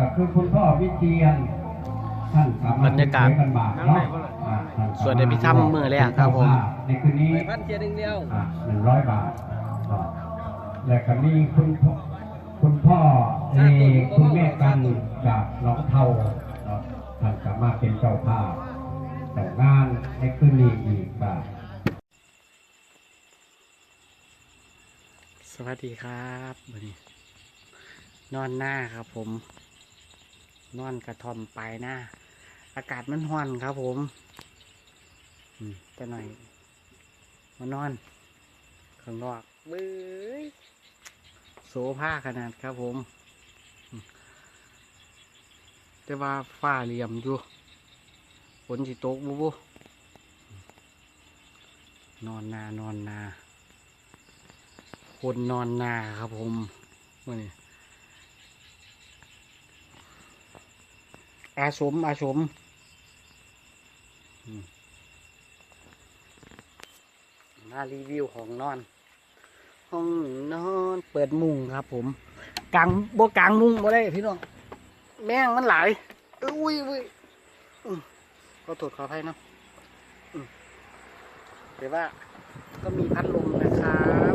ก็คือคุณพ่อวิเชียนท่านสามารถบรรยากาศเสีกันบาทเนาะอ่าท่านสวดอภิธรรมมื้อแรกครับผม ในคืนนี้ ไปพันเทียหนึ่งเดียว หนึ่งร้อยบาทเนาะและก็มีคุณพ่อคุณพ่อเอคุณแม่กันจากหนองเทาเนาะท่านสามารถเป็นเจ้าภาพแต่งงานในคืนนี้อีกบาท สวัสดีครับวันนี้นอนหน้าครับผม นอนกระท่อมปลายหน้า อากาศมันร้อนครับผมอืมแต่หน่อยมานอน ข้างนอกเบ้ยโซผ้าขนาดครับผมอืมแต่ว่าฟ้าเหลี่ยมอยู่ฝนสิตกบุบุนอนนานอนนา คนนอนนาครับผมมื่อนี้ อาสมอาสมมารีวิวห้องนอน ห้องนอนเปิดมุงครับ ผมกลางบ่กลางมุงบ่ได้พี่น้องแม่งมันหลายอุ้ยอุ้ยอืมขอโทษขออภัยนะอืมแต่ว่าก็มีพัดลมนะครับ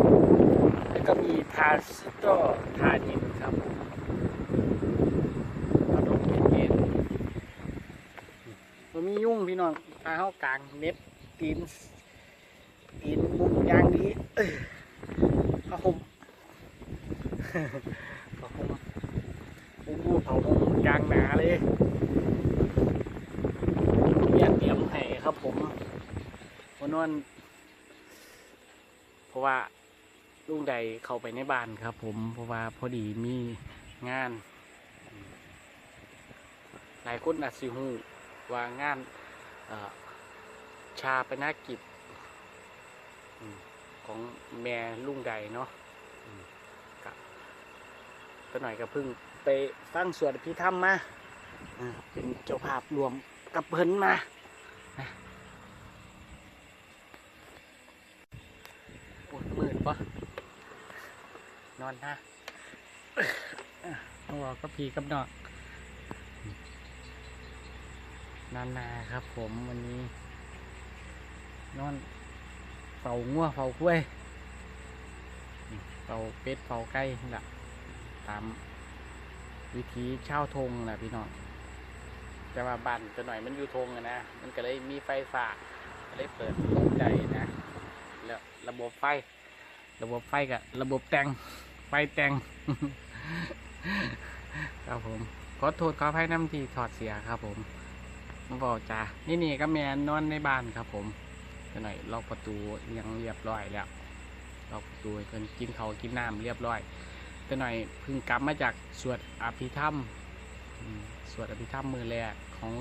แล้วก็มีทาซิโตทานินครับลมเย็นๆ มันมียุ่งพี่น้องพาเข้ากลางเน็บตีนตีนบุกยางดีเอ้ยผ้าห่มผ้าห่มบุ้งผ้าห่มยางหนาเลยเรียนเตรียมให้ครับผมวันนั้นเพราะว่าลุงใดเข้าไปในบ้านครับ ผมเพราะว่าพอดีมีงาน หลายคนอาจสิฮู้ ว่างานชาปนากิจของแม่ลุงใดเนาะอืมกะก็หน่อยก็เพิ่งไปฟังสวดพิธรรมมาเป็นเจ้าภาพรวมกับเพิ่นมานะโอ้ยมืดปะนอนนะต้องบอกก็พีกับนอก นานาครับ ผมวันนี้ นอนเฝ้างัวเฝ้ากล้วยเฝ้าเป็ดเฝ้าไก่แหละตามวิธีเช่าทงแหละพี่น้องแต่ว่าบ้านจะหน่อยมันอยู่ทงนะมันก็เลยมีไฟฟ้าก็เลยเปิดลมใจนะแล้วระบบไฟ ระบบไฟกับระบบแต่งไฟแต่งครับผม ขอโทษขออภัยน้ำที่ถอดเสียครับผม มาบอกจ้านี่นี่ก็แมนนอนในบ้านครับผมจะหน่อยล็อกประตูยังเรียบร้อยแล้วล็อกประตูเพิ่นกินเขาวกินน้ำเรียบร้อยจะหน่อยเพิ่งกลับมาจากสวดอภิธรรมสวดอภิธรรมมือแรกของ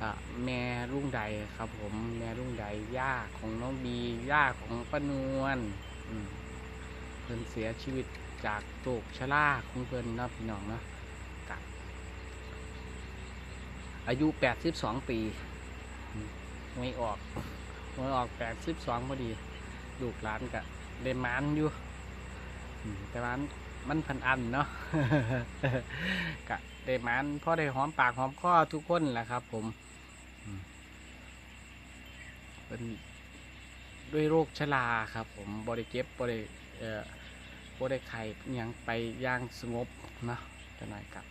อแม่รุ่งใดครับผมแม่รุ่งใดย่าของน้องบีย่าของป้านวลเพิ่นเสียชีวิตจากโรคชราของเพิ่นนาะพี่น้องเนาะกับ อายุ82ปีอืมหวยออกหวยออก82พอดีลูกหลานกะได้หมานอยู่อืมแต่ว่ามันพันอันเนาะกะได้หมานพ่อได้หอมปากหอมคอทุกคนแหละครับ ผมเป็นด้วยโรคชราครับ ผมบริเก็บบริเอ่อบ่ได้ไข่ยังไปย่างสงบเนาะจะหน่อยกับ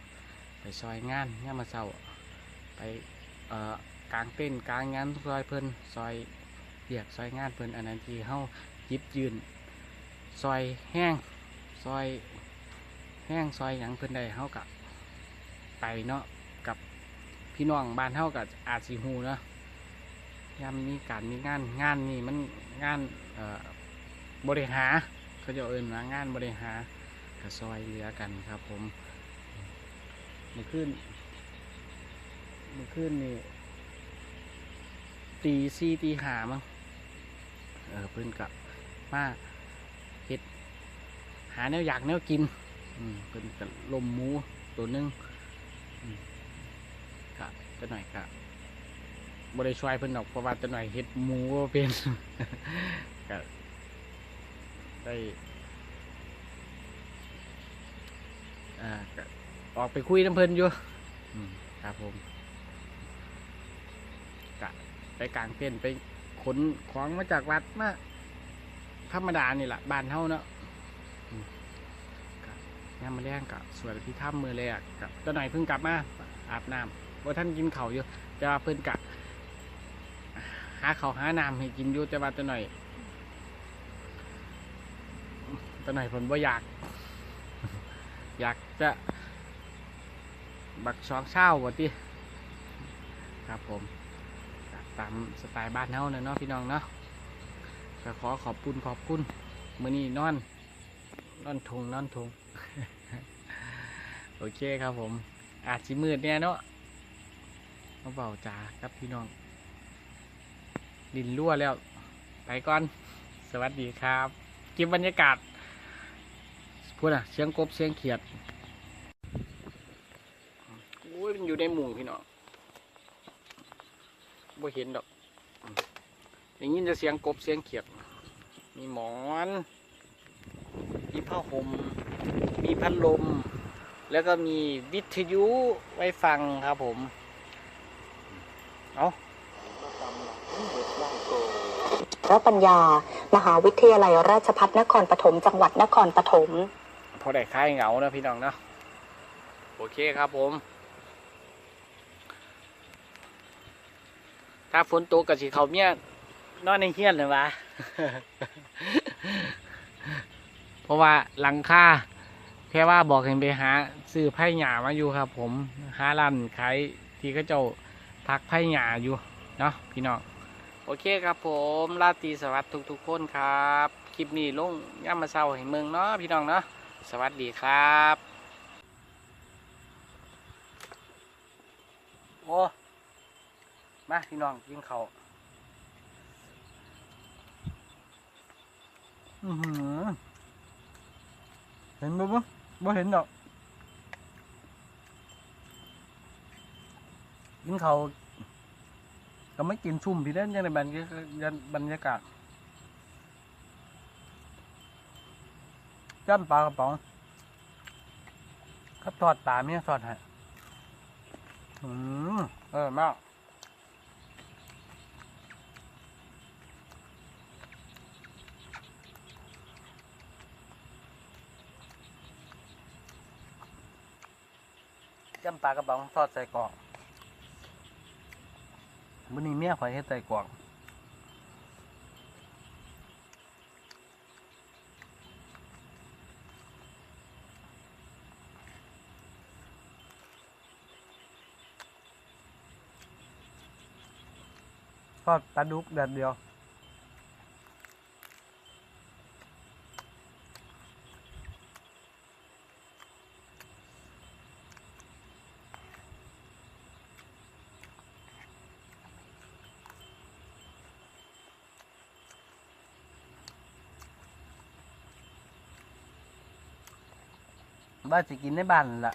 ไปซอยงานเนี่ยามาเช้า ไปกลางเต้นกลางงานซอยเพิ่นซอยเรียกซอยงานเพิ่นอันนั้นที่เฮาหยิบยืนซอยแห้งซอยแห้งซอยหยังเพิ่นได้เฮากับไปเนาะกับพี่น้องบ้านเฮากับอาจสิฮูเนาะยามมีการมีงานงานนี่มันงานบริหารเขาจะเอินว่างานบริหารกระซอยเหลือกันครับผมเมื่อคืน มื่อคืนนี่ตีสี่ตีหามั้งเออเพิ่นกับมาเห็ดหาแนวอยากแนวกิน อืมเพิ่นกับลมหมูตัวหนึงอืมกะจะหน่อยกะบริช่วยเพิ่นดอกเพราะว่าจะหน่อยเห็ดหมูเป็นกะได้อ่าออกไปคุยน้ำเพลินอยู่ครับผม ไปกลางเต้นไปขนของมาจากวัดมาธรรมดานี่แหละบ้านเฮาเนาะงานมาแรงกะสวดพิธามมือแรกกับตอนหน่อยเพิ่งกลับมาอาบน้ำว่าท่านกินเข้าอยู่แต่ว่าเพิ่นกะ หาเข้าหาน้ำให้กินอยู่แต่ว่าตอนหน่อยตอนหน่อยผมบ่อยาก อยากจะ บักสองเช้าว่ะติครับผม ตามสไตล์บ้านเฮาเนาะพี่น้องเนาะก็ขอขอบคุณขอบคุณมื้อนี้นอนนอนทงนอนทงโอเคครับผม อาจสิมืดเนี่ยเนาะมาเบาจ่าครับพี่น้อง ดินรั่วแล้ว ไปก่อน สวัสดีครับเก็บบรรยากาศพูดอะเสียงกบเสียงเขียดโอ้ยมันอยู่ในหมู่พี่น้อง บ่เห็นดอกอืมอย่างนี้จะเสียงกบเสียงเขียด มีหมอน มีผ้าห่ม มีพัดลม แล้วก็มีวิทยุไว้ฟังครับผม เอาพระปัญญา มหาวิทยาลัยราชภัฏนครปฐม จังหวัดนครปฐม พอได้คลายเหงานะพี่น้องเนาะ โอเคครับผม ถ้าฝนตกกับสีเขาเมียนอนในเฮียนเลยวะเพราะว่าหลังคาแค่ว่าบอกให้ไปหาซื้อไผ่หยามาอยู่ครับ ผมหาร้านขายที่เขาเจ้าทักไผ่หยาอยู่เนาะพี่น้องโอเคครับผมราตรีสวัสดิ์ทุกๆคนครับ คลิปนี้ลงย่ามาเศร้าให้เมืองเนาะพี่น้องเนาะสวัสดีครับ โอ้ มาพี่น้องกินเขาอือหือเห็นบ่บ่บ่เห็นดอกกินเขาก็ไม่กินชุ่มพี่เล่นยังในบรรยากาศบรรยากาศจ้ำปลากระป๋องครับทอดปลาเมียทอดให้อืมเออมาก จำปลากระป๋องทอดใส่กล่องวันนี้เมียข่อยเฮ็ดใส่กล่องทอดปลาดุกแดดเดียว บ้านจะกินในบ้านนั่นล่ะ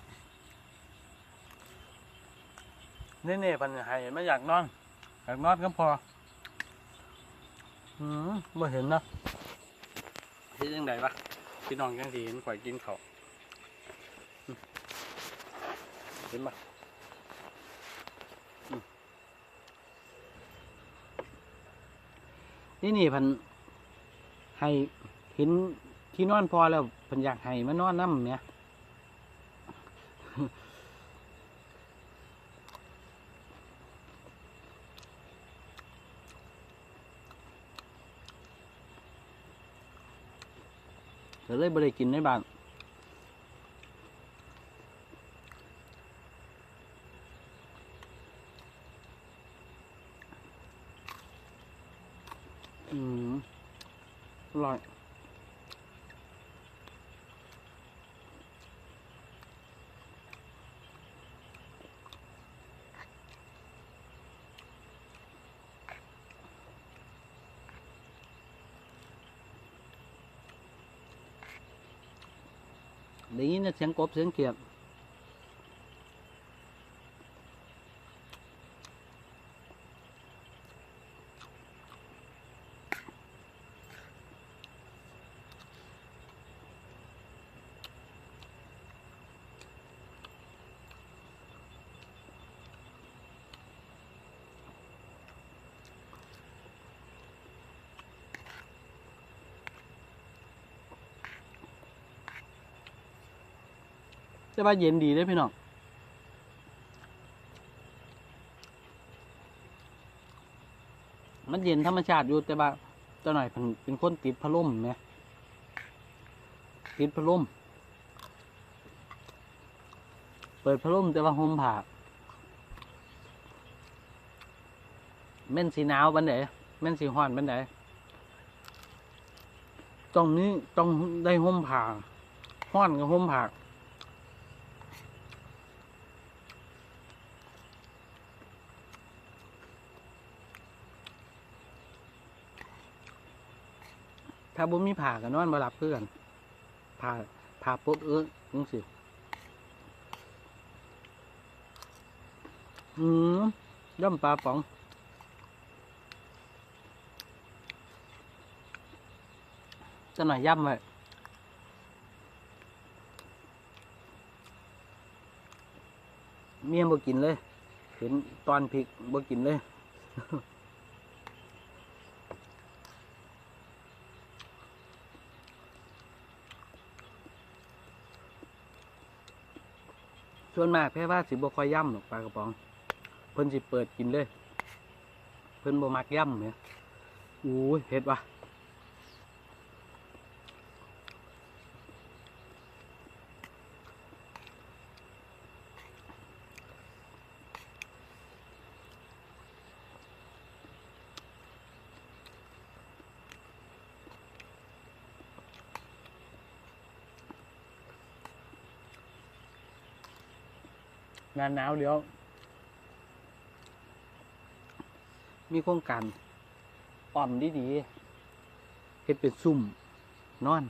นี่นี่ปัญหาไม่อยากนอน อยากนอนก็พออืมไม่เห็นนะเห็นยังไงวะพี่น้องยังสีเห็นข่อยกินเขาเห็นปะอืมนี่นี่พันให้เห็นที่นอนพอแล้วพันอยากให้มานอนน้ำเนี่ย ก็เลยบ่ได้กินในบ้านอืมอร่อย ได้ยินแต่เสียงกบเสียงเขียด แต่ว่าเย็นดีเด้อพี่น้องมันเย็นธรรมชาติอยู่แต่ว่าเจ้าหน่อยเป็นเป็นคนติดพัดลมไหมติดพัดลมเปิดพัดลมแต่ว่าห่มผ้าแม่นสีหนาวบันไดแม่นสีห้อนบันไดตรงนี้ต้องได้ห่มผ้าห้อนกับห่มผ้า ถ้าบ่มีผ้าก็นอนบ่หลับเพื่อนผ้าผ้าปดเอื้อจังสิอืมย่ำปลาป๋องจะหน่อยย่ำไว้เมียบ่กินเลย เห็นตอนพริกบ่กินเลย ส่วนมากแพ่ว่าสิบ่ค่อยย่ำหรอกปลากระป๋อง เพิ่นสิเปิดกินเลย เพิ่นบ่มักย่ำเนี่ยอู้ยเผ็ดว่ะ หนาหนาวเดี๋ยว มีโครงการอ้อมดีดีๆเฮ็ดเป็นซุ่มนอน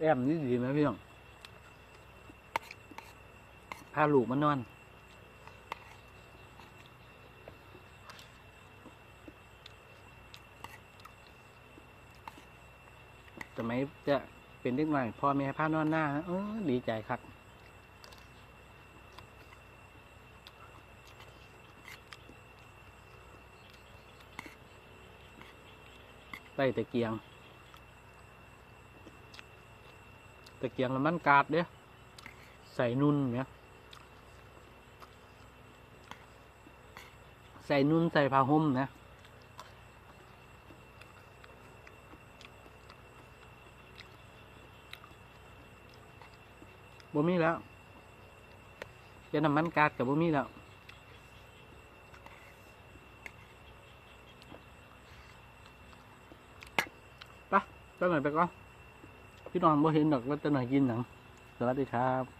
แอมดีดีไหมพี่น้องพาลูกมานอนสมัยจะเป็นเด็กหน่อยพ่อแม่พานอนหน้าเออดีใจครับ ใต้ตะเกียง ตะเกียงแล้วมันกาดเด้ใส่นุ่นเนี่ยใส่นุ่นใส่ผ้าห่มนะบ่มีแล้วเจะน้ำมันกาดกับบ่มีแล้ว ไปหน่อยไปก่อนพี่น้องบ่เห็นดอกว่าจะหน่อยกินหนังสวัสดีครับ